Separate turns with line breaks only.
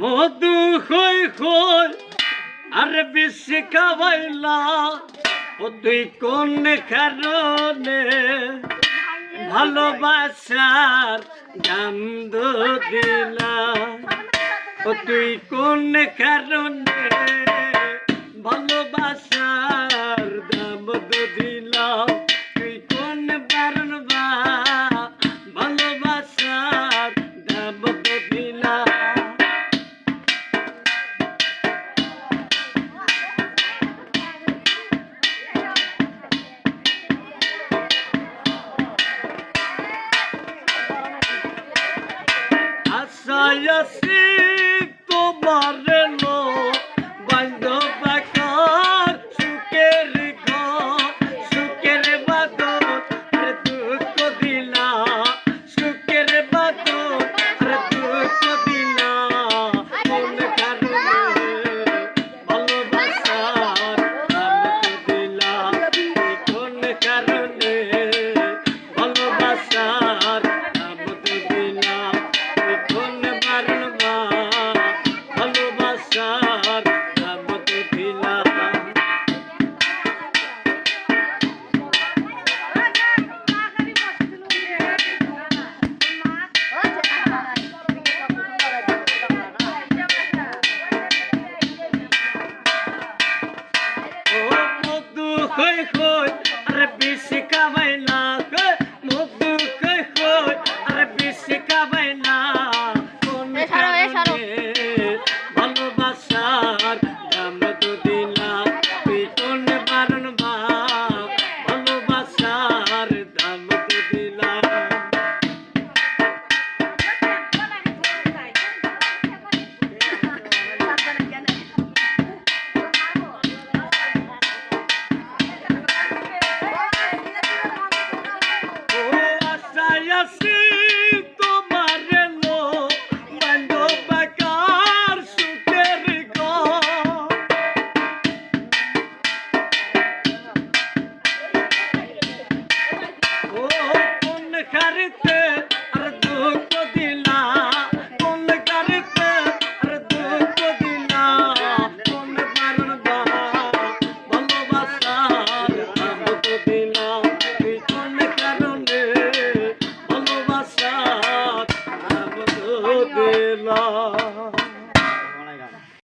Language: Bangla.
মধু হই হই, আর বিশ্বে কাবাইলা। ও তুই কোন কারণে ভালোবাসার দাম দিলা ও তুই কোন কারণে ভালোবাসা তোমার खोई खोई अरे बीसी का महिला Yes!